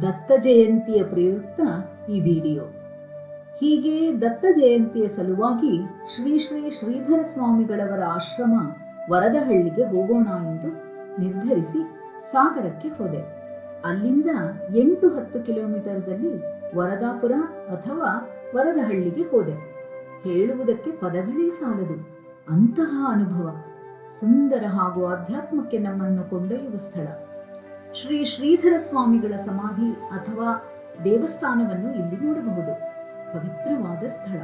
ದತ್ತ ಜಯಂತಿಯ ಪ್ರಯುಕ್ತ ಈ ವಿಡಿಯೋ. ಹೀಗೆ ದತ್ತ ಜಯಂತಿಯ ಸಲುವಾಗಿ ಶ್ರೀ ಶ್ರೀ ಶ್ರೀಧರ ಸ್ವಾಮಿಗಳವರ ಆಶ್ರಮ ವರದಹಳ್ಳಿಗೆ ಹೋಗೋಣ ಎಂದು ನಿರ್ಧರಿಸಿ ಸಾಗರಕ್ಕೆ ಹೋದೆ. ಅಲ್ಲಿಂದ ಎಂಟು ಹತ್ತು ಕಿಲೋಮೀಟರ್ದಲ್ಲಿ ವರದಾಪುರ ಅಥವಾ ವರದಹಳ್ಳಿಗೆ ಹೋದೆ. ಹೇಳುವುದಕ್ಕೆ ಪದಗಳೇ ಸಾಲದು. ಅಂತಹ ಅನುಭವ. ಸುಂದರ ಹಾಗೂ ಆಧ್ಯಾತ್ಮಕ್ಕೆ ನಮ್ಮನ್ನು ಕೊಂಡೊಯ್ಯುವ ಸ್ಥಳ. ಶ್ರೀ ಶ್ರೀಧರ ಸ್ವಾಮಿಗಳ ಸಮಾಧಿ ಅಥವಾ ದೇವಸ್ಥಾನವನ್ನು ಇಲ್ಲಿ ನೋಡಬಹುದು. ಪವಿತ್ರವಾದ ಸ್ಥಳ.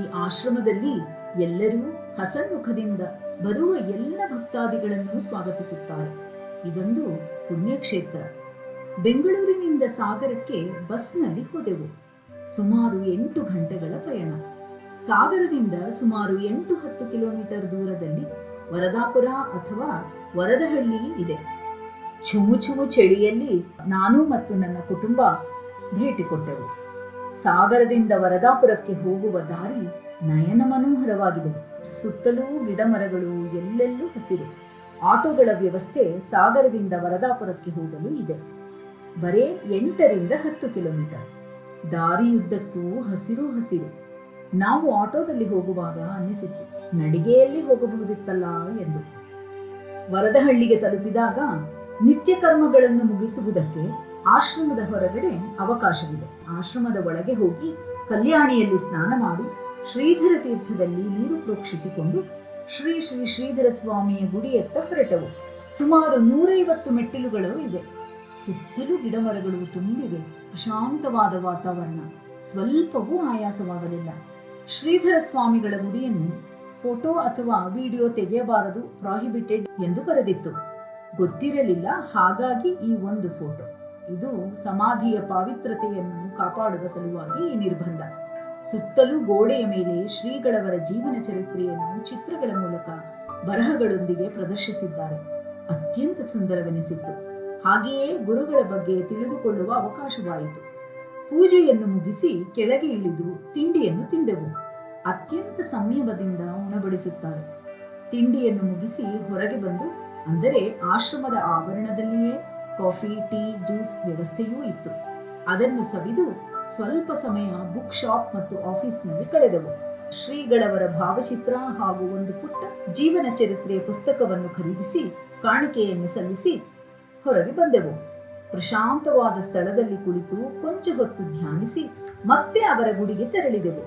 ಈ ಆಶ್ರಮದಲ್ಲಿ ಎಲ್ಲರೂ ಹಸನ್ಮುಖದಿಂದ ಬರುವ ಎಲ್ಲ ಭಕ್ತಾದಿಗಳನ್ನು ಸ್ವಾಗತಿಸುತ್ತಾರೆ. ಇದೊಂದು ಪುಣ್ಯಕ್ಷೇತ್ರ. ಬೆಂಗಳೂರಿನಿಂದ ಸಾಗರಕ್ಕೆ ಬಸ್ನಲ್ಲಿ ಹೋದೆವು. ಸುಮಾರು ಎಂಟು ಗಂಟೆಗಳ ಪಯಣ. ಸಾಗರದಿಂದ ಸುಮಾರು ಎಂಟು ಹತ್ತು ಕಿಲೋಮೀಟರ್ ದೂರದಲ್ಲಿ ವರದಾಪುರ ಅಥವಾ ವರದಹಳ್ಳಿ ಇದೆ. ಚುಮು ಚುಮು ಚಳಿಯಲ್ಲಿ ನಾನು ಮತ್ತು ನನ್ನ ಕುಟುಂಬ ಭೇಟಿ ಕೊಟ್ಟೆವು. ಸಾಗರದಿಂದ ವರದಾಪುರಕ್ಕೆ ಹೋಗುವ ದಾರಿ ನಯನ ಮನೋಹರವಾಗಿದೆ. ಸುತ್ತಲೂ ಗಿಡಮರಗಳು ಎಲ್ಲೆಲ್ಲೂ ಹಸಿರು. ಆಟೋಗಳ ವ್ಯವಸ್ಥೆ ಸಾಗರದಿಂದ ವರದಾಪುರಕ್ಕೆ ಹೋಗಲು ಇದೆ. ಬರೇ ಎಂಟರಿಂದ ಹತ್ತು ಕಿಲೋಮೀಟರ್. ದಾರಿಯುದ್ದಕ್ಕೂ ಹಸಿರು ಹಸಿರು. ನಾವು ಆಟೋದಲ್ಲಿ ಹೋಗುವಾಗ ಅನ್ನಿಸಿತ್ತು, ನಡಿಗೆಯಲ್ಲಿ ಹೋಗಬಹುದಿತ್ತಲ್ಲ ಎಂದು. ವರದಹಳ್ಳಿಗೆ ತಲುಪಿದಾಗ ನಿತ್ಯ ಕರ್ಮಗಳನ್ನು ಮುಗಿಸುವುದಕ್ಕೆ ಆಶ್ರಮದ ಹೊರಗಡೆ ಅವಕಾಶವಿದೆ. ಆಶ್ರಮದ ಒಳಗೆ ಹೋಗಿ ಕಲ್ಯಾಣಿಯಲ್ಲಿ ಸ್ನಾನ ಮಾಡಿ ಶ್ರೀಧರ ತೀರ್ಥದಲ್ಲಿ ನೀರು ಪ್ರೋಕ್ಷಿಸಿಕೊಂಡು ಶ್ರೀ ಶ್ರೀ ಶ್ರೀಧರ ಸ್ವಾಮಿಯ ಗುಡಿಯತ್ತ ಹೊರಟವು. ಸುಮಾರು ನೂರೈವತ್ತು ಮೆಟ್ಟಿಲುಗಳು ಇವೆ. ಸುತ್ತಲೂ ಗಿಡಮರಗಳು ತುಂಬಿವೆ. ಪ್ರಶಾಂತವಾದ ವಾತಾವರಣ. ಸ್ವಲ್ಪವೂ ಆಯಾಸವಾಗಲಿಲ್ಲ. ಶ್ರೀಧರ ಸ್ವಾಮಿಗಳ ಗುಡಿಯನ್ನು ಫೋಟೋ ಅಥವಾ ವಿಡಿಯೋ ತೆಗೆಯಬಾರದು ಪ್ರಾಹಿಬಿಟೆಡ್ ಎಂದು ಬರೆದಿತ್ತು. ಗೊತ್ತಿರಲಿಲ್ಲ. ಹಾಗಾಗಿ ಈ ಒಂದು ಫೋಟೋ. ಇದು ಸಮಾಧಿಯ ಪಾವಿತ್ರತೆಯನ್ನು ಕಾಪಾಡುವ ಸಲುವಾಗಿ ಈ ನಿರ್ಬಂಧ. ಸುತ್ತಲೂ ಗೋಡೆಯ ಮೇಲೆ ಶ್ರೀಗಳವರ ಜೀವನ ಚರಿತ್ರೆಯನ್ನು ಚಿತ್ರಗಳ ಮೂಲಕ ಬರಹಗಳೊಂದಿಗೆ ಪ್ರದರ್ಶಿಸಿದ್ದಾರೆ. ಅತ್ಯಂತ ಸುಂದರವೆನಿಸಿತ್ತು. ಹಾಗೆಯೇ ಗುರುಗಳ ಬಗ್ಗೆ ತಿಳಿದುಕೊಳ್ಳುವ ಅವಕಾಶವಾಯಿತು. ಪೂಜೆಯನ್ನು ಮುಗಿಸಿ ಕೆಳಗೆ ಇಳಿದು ತಿಂಡಿಯನ್ನು ತಿಂದೆವು. ಅತ್ಯಂತ ಸಂಯಮದಿಂದ ಉಣಬಡಿಸುತ್ತಾರೆ. ತಿಂಡಿಯನ್ನು ಮುಗಿಸಿ ಹೊರಗೆ ಬಂದು ಅಂದರೆ ಆಶ್ರಮದ ಆವರಣದಲ್ಲಿಯೇ ಕಾಫಿ, ಟೀ, ಜ್ಯೂಸ್ ವ್ಯವಸ್ಥೆಯೂ ಇತ್ತು. ಅದನ್ನು ಸವಿದು ಸ್ವಲ್ಪ ಸಮಯ ಬುಕ್ ಶಾಪ್ ಮತ್ತು ಆಫೀಸ್ನಲ್ಲಿ ಕಳೆದವು. ಶ್ರೀಗಳವರ ಭಾವಚಿತ್ರ ಹಾಗೂ ಒಂದು ಪುಟ್ಟ ಜೀವನ ಚರಿತ್ರೆಯ ಪುಸ್ತಕವನ್ನು ಖರೀದಿಸಿ, ಕಾಣಿಕೆಯನ್ನು ಸಲ್ಲಿಸಿ ಹೊರಗೆ ಬಂದೆವು. ಪ್ರಶಾಂತವಾದ ಸ್ಥಳದಲ್ಲಿ ಕುಳಿತು ಕೊಂಚ ಹೊತ್ತು ಧ್ಯಾನಿಸಿ ಮತ್ತೆ ಅವರ ಗುಡಿಗೆ ತೆರಳಿದೆವು.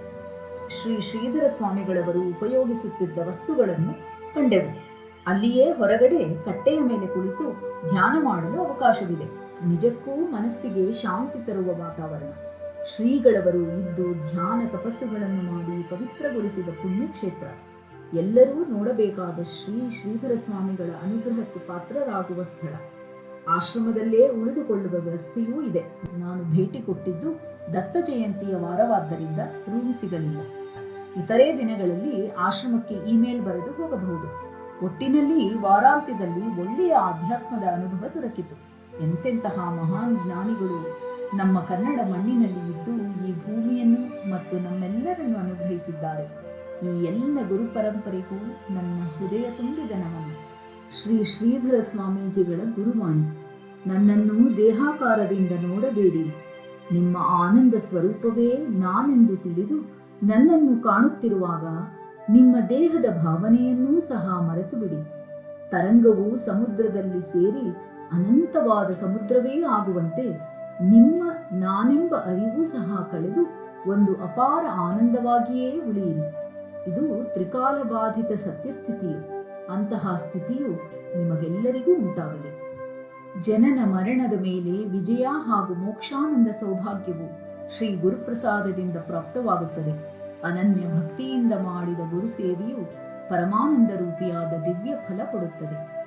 ಶ್ರೀ ಶ್ರೀಧರ ಸ್ವಾಮಿಗಳವರು ಉಪಯೋಗಿಸುತ್ತಿದ್ದ ವಸ್ತುಗಳನ್ನು ಕಂಡೆವು. ಅಲ್ಲಿಯೇ ಹೊರಗಡೆ ಕಟ್ಟೆಯ ಮೇಲೆ ಕುಳಿತು ಧ್ಯಾನ ಮಾಡಲು ಅವಕಾಶವಿದೆ. ನಿಜಕ್ಕೂ ಮನಸ್ಸಿಗೆ ಶಾಂತಿ ತರುವ ವಾತಾವರಣ. ಶ್ರೀಗಳವರು ಇದ್ದು ಧ್ಯಾನ ತಪಸ್ಸುಗಳನ್ನು ಮಾಡಿ ಪವಿತ್ರಗೊಳಿಸಿದ ಪುಣ್ಯಕ್ಷೇತ್ರ. ಎಲ್ಲರೂ ನೋಡಬೇಕಾದ ಶ್ರೀ ಶ್ರೀಧರ ಸ್ವಾಮಿಗಳ ಅನುಗ್ರಹಕ್ಕೆ ಪಾತ್ರರಾಗುವ ಸ್ಥಳ. ಆಶ್ರಮದಲ್ಲೇ ಉಳಿದುಕೊಳ್ಳುವ ವ್ಯವಸ್ಥೆಯೂ ಇದೆ. ನಾನು ಭೇಟಿ ಕೊಟ್ಟಿದ್ದು ದತ್ತ ಜಯಂತಿಯ ವಾರವಾದ್ದರಿಂದ ರೂಮ್ ಸಿಗಲಿಲ್ಲ. ಇತರೆ ದಿನಗಳಲ್ಲಿ ಆಶ್ರಮಕ್ಕೆ ಇಮೇಲ್ ಬರೆದು ಹೋಗಬಹುದು. ಒಟ್ಟಿನಲ್ಲಿ ವಾರಾಂತ್ಯದಲ್ಲಿ ಒಳ್ಳೆಯ ಆಧ್ಯಾತ್ಮದ ಅನುಭವ ದೊರಕಿತು. ಎಂತೆಂತಹ ಮಹಾನ್ ಜ್ಞಾನಿಗಳು ನಮ್ಮ ಕನ್ನಡ ಮಣ್ಣಿನಲ್ಲಿ ಇದ್ದು ಈ ಭೂಮಿಯನ್ನು ಮತ್ತು ನಮ್ಮೆಲ್ಲರನ್ನು ಅನುಗ್ರಹಿಸಿದ್ದಾರೆ. ಈ ಎಲ್ಲ ಗುರು ಪರಂಪರೆಗೂ ನನ್ನ ಹೃದಯ ತುಂಬಿದ ನಮನ. ಶ್ರೀ ಶ್ರೀಧರ ಸ್ವಾಮೀಜಿಗಳ ಗುರುವಾಣಿ. ನನ್ನನ್ನು ದೇಹಾಕಾರದಿಂದ ನೋಡಬೇಡಿ. ನಿಮ್ಮ ಆನಂದ ಸ್ವರೂಪವೇ ನಾನೆಂದು ತಿಳಿದು ನನ್ನನ್ನು ಕಾಣುತ್ತಿರುವಾಗ ನಿಮ್ಮ ದೇಹದ ಭಾವನೆಯನ್ನೂ ಸಹ ಮರೆತು ಬಿಡಿ ತರಂಗವು ಸಮುದ್ರದಲ್ಲಿ ಸೇರಿ ಅನಂತವಾದ ಸಮುದ್ರವೇ ಆಗುವಂತೆ ನಿಮ್ಮ ನಾನೆಂಬ ಅರಿವು ಸಹ ಕಳೆದು ಒಂದು ಅಪಾರ ಆನಂದವಾಗಿಯೇ ಉಳಿಯಿರಿ. ಇದು ತ್ರಿಕಾಲ ಬಾಧಿತ ಸತ್ಯಸ್ಥಿತಿಯು. ಅಂತಹ ಸ್ಥಿತಿಯು ನಿಮಗೆಲ್ಲರಿಗೂ ಉಂಟಾಗಲಿ. ಜನನ ಮರಣದ ಮೇಲೆ ವಿಜಯ ಹಾಗೂ ಮೋಕ್ಷಾನಂದ ಸೌಭಾಗ್ಯವು ಶ್ರೀ ಗುರುಪ್ರಸಾದದಿಂದ ಪ್ರಾಪ್ತವಾಗುತ್ತದೆ. ಅನನ್ಯ ಭಕ್ತಿಯಿಂದ ಮಾಡಿದ ಗುರು ಸೇವೆಯು ಪರಮಾನಂದ ರೂಪಿಯಾದ ದಿವ್ಯ ಫಲ ಕೊಡುತ್ತದೆ.